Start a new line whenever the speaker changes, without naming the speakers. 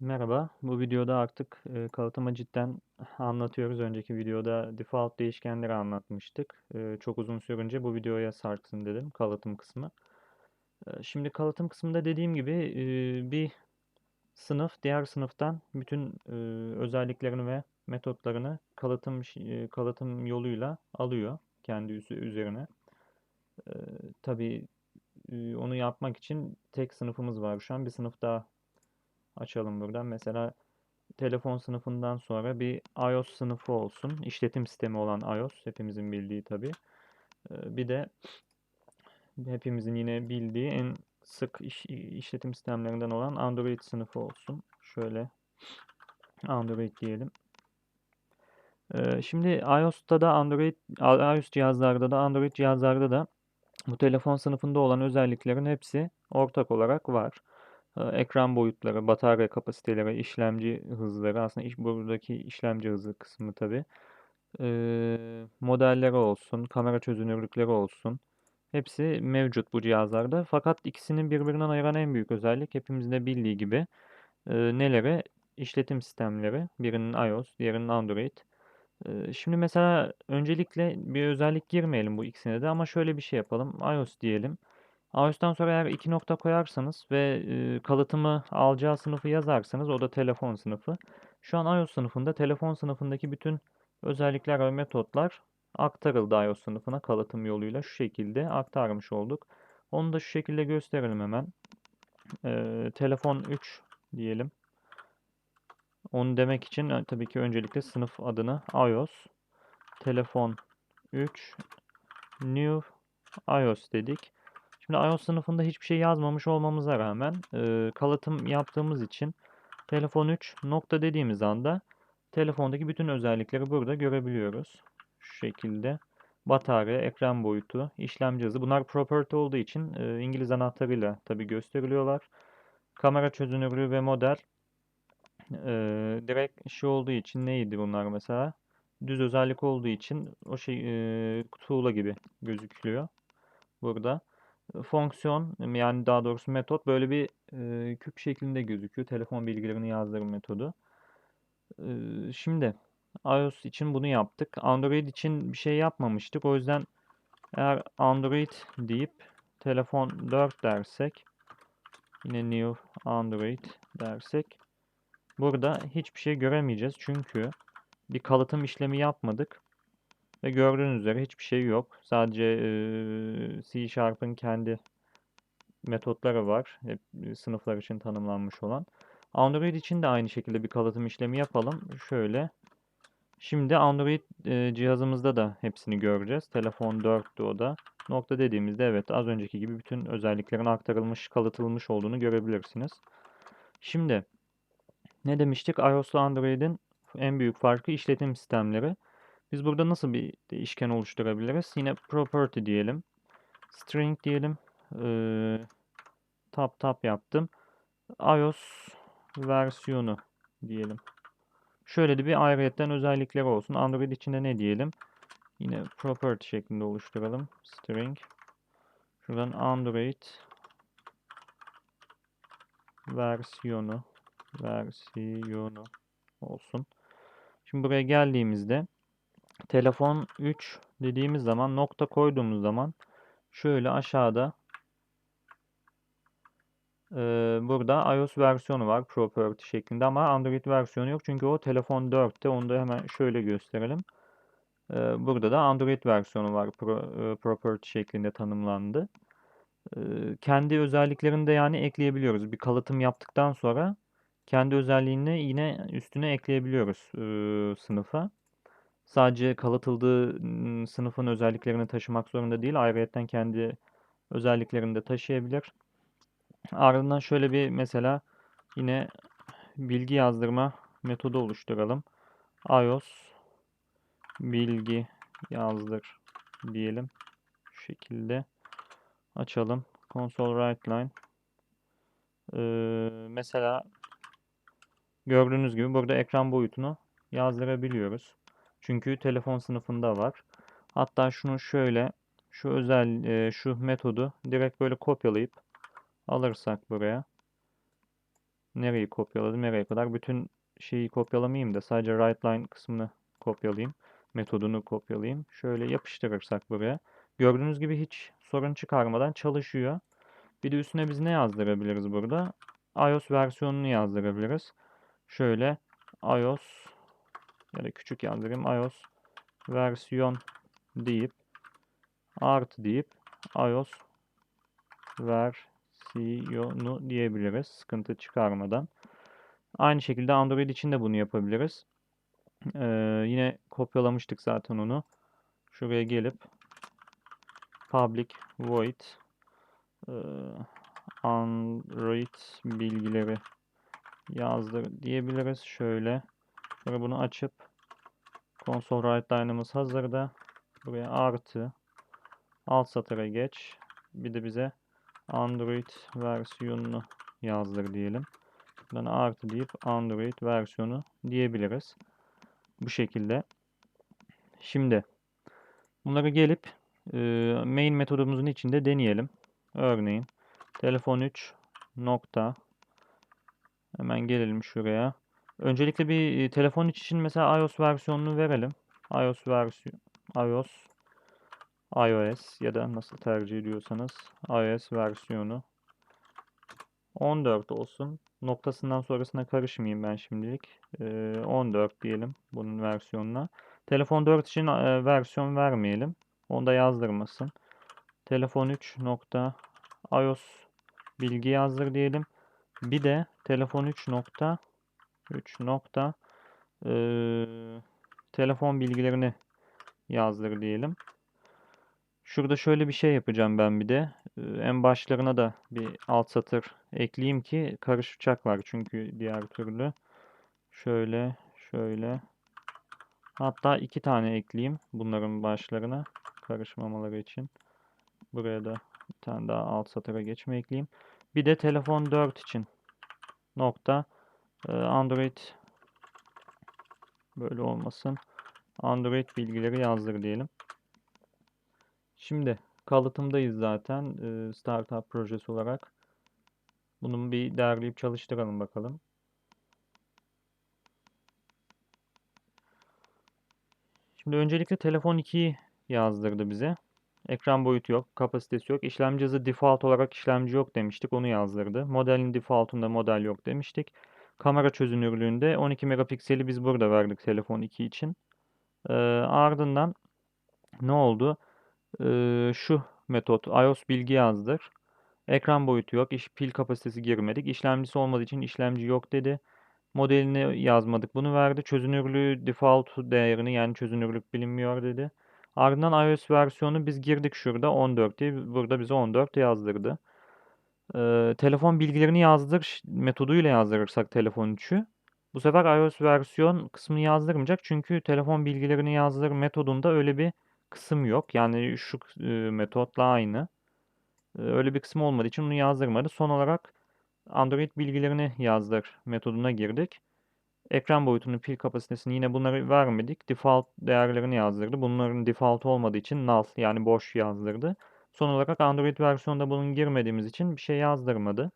Merhaba, bu videoda artık e, kalıtımı cidden anlatıyoruz. Önceki videoda default değişkenleri anlatmıştık. E, çok uzun sürünce bu videoya sarksın dedim, kalıtım kısmı. E, şimdi kalıtım kısmında dediğim gibi e, bir sınıf diğer sınıftan bütün e, özelliklerini ve metotlarını kalıtım e, kalıtım yoluyla alıyor kendi üzerine. E, tabii onu yapmak için tek sınıfımız var şu an. Bir sınıf daha açalım buradan. Mesela telefon sınıfından sonra bir iOS sınıfı olsun. İşletim sistemi olan iOS hepimizin bildiği tabii. Ee, Bir de hepimizin yine bildiği en sık iş- işletim sistemlerinden olan Android sınıfı olsun. Şöyle Android diyelim. Ee, Şimdi iOS'ta da Android, iOS cihazlarda da Android cihazlarda da bu telefon sınıfında olan özelliklerin hepsi ortak olarak var. Ekran boyutları, batarya kapasiteleri, işlemci hızları, aslında iş, buradaki işlemci hızı kısmı tabii. Ee, modelleri olsun, kamera çözünürlükleri olsun. Hepsi mevcut bu cihazlarda. Fakat ikisinin birbirinden ayıran en büyük özellik hepimizin de bildiği gibi e, neleri? İşletim sistemleri. Birinin iOS, diğerinin Android. Ee, Şimdi mesela öncelikle bir özellik girmeyelim bu ikisine de ama şöyle bir şey yapalım. iOS diyelim. iOS'tan sonra eğer iki nokta koyarsanız ve e, kalıtımı alacağı sınıfı yazarsanız o da telefon sınıfı. Şu an iOS sınıfında telefon sınıfındaki bütün özellikler ve metotlar aktarıldı iOS sınıfına kalıtım yoluyla şu şekilde aktarmış olduk. Onu da şu şekilde gösterelim hemen. Ee, telefon 3 diyelim. Onu demek için e, tabii ki öncelikle sınıf adını iOS telefon 3 new iOS dedik. Şimdi iOS sınıfında hiçbir şey yazmamış olmamıza rağmen e, kalıtım yaptığımız için telefon 3 nokta dediğimiz anda telefondaki bütün özellikleri burada görebiliyoruz. Şu şekilde batarya, ekran boyutu, işlemci hızı bunlar property olduğu için e, İngiliz anahtarıyla tabii gösteriliyorlar. Kamera çözünürlüğü ve model ee, direkt şey olduğu için neydi bunlar mesela? Düz özellik olduğu için o şey e, tuğla gibi gözüküyor burada. Fonksiyon yani daha doğrusu metot böyle bir küp şeklinde gözüküyor. Telefon bilgilerini yazdırma metodu. Şimdi iOS için bunu yaptık. Android için bir şey yapmamıştık. O yüzden eğer Android deyip telefon 4 dersek yine new Android dersek Burada hiçbir şey göremeyeceğiz çünkü bir kalıtım işlemi yapmadık. Ve gördüğünüz üzere hiçbir şey yok. Sadece eee, C Sharp'ın kendi metotları var. Hep e, sınıflar için tanımlanmış olan. Android için de aynı şekilde bir kalıtım işlemi yapalım. Şöyle. Şimdi Android e, cihazımızda da hepsini göreceğiz. Telefon 4'tü o da. Nokta dediğimizde evet az önceki gibi bütün özelliklerin aktarılmış, kalıtılmış olduğunu görebilirsiniz. Şimdi ne demiştik? iOS ile Android'in en büyük farkı işletim sistemleri. Biz burada nasıl bir değişken oluşturabiliriz? Yine property diyelim. String diyelim. Tap tap yaptım. iOS versiyonu diyelim. Şöyle de bir ayrıyetten özellikleri olsun. Android içinde ne diyelim? Yine property şeklinde oluşturalım. String. Şuradan Android versiyonu versiyonu olsun. Şimdi buraya geldiğimizde telefon 3 dediğimiz zaman nokta koyduğumuz zaman şöyle aşağıda e, burada iOS versiyonu var property şeklinde ama Android versiyonu yok çünkü o telefon 4'te onu da hemen şöyle gösterelim. E, burada da Android versiyonu var pro, e, property şeklinde tanımlandı. E, kendi özelliklerini de yani ekleyebiliyoruz. Bir kalıtım yaptıktan sonra kendi özelliğini yine üstüne ekleyebiliyoruz e, sınıfa. Sadece kalıtıldığı sınıfın özelliklerini taşımak zorunda değil. Ayrıyeten kendi özelliklerini de taşıyabilir. Ardından şöyle bir mesela yine bilgi yazdırma metodu oluşturalım. iOS bilgi yazdır diyelim. Şu şekilde açalım. Console write line. Ee, mesela gördüğünüz gibi burada ekran boyutunu yazdırabiliyoruz. Çünkü telefon sınıfında var. Hatta şunu şöyle şu özel e, şu metodu direkt böyle kopyalayıp alırsak buraya Nereyi kopyaladım? Nereye kadar? Bütün şeyi kopyalamayayım da sadece write line kısmını kopyalayayım. Metodunu kopyalayayım. Şöyle yapıştırırsak buraya. Gördüğünüz gibi hiç sorun çıkarmadan çalışıyor. Bir de üstüne biz ne yazdırabiliriz burada? iOS versiyonunu yazdırabiliriz. Şöyle iOS ya da küçük yazdırayım. iOS versiyon deyip artı deyip iOS versiyonu diyebiliriz. Sıkıntı çıkarmadan. Aynı şekilde Android için de bunu yapabiliriz. Ee, yine kopyalamıştık zaten onu. Şuraya gelip public void e, Android bilgileri yazdır diyebiliriz. Şöyle. Sonra bunu açıp console write line'ımız hazırda. Buraya artı alt satıra geç. Bir de bize Android versiyonunu yazdır diyelim. Buradan artı deyip Android versiyonu diyebiliriz. Bu şekilde. Şimdi bunları gelip e, main metodumuzun içinde deneyelim. Örneğin telefon 3 nokta hemen gelelim şuraya. Öncelikle bir telefon 3 için mesela iOS versiyonunu verelim. iOS versiyon iOS iOS ya da nasıl tercih ediyorsanız iOS versiyonu 14 olsun. Noktasından sonrasına karışmayayım ben şimdilik. Ee, 14 diyelim bunun versiyonuna. Telefon 4 için versiyon vermeyelim. Onu da yazdırmasın. Telefon 3 nokta iOS bilgi yazdır diyelim. Bir de telefon 3 nokta 3 nokta e, telefon bilgilerini yazdır diyelim. Şurada şöyle bir şey yapacağım ben bir de. Ee, en başlarına da bir alt satır ekleyeyim ki karışacaklar çünkü diğer türlü. Şöyle, şöyle. Hatta iki tane ekleyeyim bunların başlarına karışmamaları için. Buraya da bir tane daha alt satıra geçme ekleyeyim. Bir de telefon 4 için nokta Android böyle olmasın. Android bilgileri yazdır diyelim. Şimdi kalıtımdayız zaten e, startup projesi olarak. Bunun bir derleyip çalıştıralım bakalım. Şimdi öncelikle telefon 2'yi yazdırdı bize. Ekran boyutu yok, kapasitesi yok. İşlemci hızı default olarak işlemci yok demiştik. Onu yazdırdı. Modelin defaultunda model yok demiştik. Kamera çözünürlüğünde 12 megapikseli biz burada verdik telefon 2 için. Ee, ardından ne oldu? Ee, şu metot iOS bilgi yazdır. Ekran boyutu yok. İş, pil kapasitesi girmedik. İşlemcisi olmadığı için işlemci yok dedi. Modelini yazmadık. Bunu verdi. Çözünürlüğü default değerini yani çözünürlük bilinmiyor dedi. Ardından iOS versiyonu biz girdik şurada 14 diye. Burada bize 14 yazdırdı. Ee, telefon bilgilerini yazdır metoduyla yazdırırsak telefon 3'ü. Bu sefer iOS versiyon kısmını yazdırmayacak. Çünkü telefon bilgilerini yazdır metodunda öyle bir kısım yok. Yani şu e, metotla aynı. E, öyle bir kısım olmadığı için onu yazdırmadı. Son olarak Android bilgilerini yazdır metoduna girdik. Ekran boyutunu, pil kapasitesini yine bunları vermedik. Default değerlerini yazdırdı. Bunların default olmadığı için null yani boş yazdırdı. Son olarak Android versiyonda bunun girmediğimiz için bir şey yazdırmadı.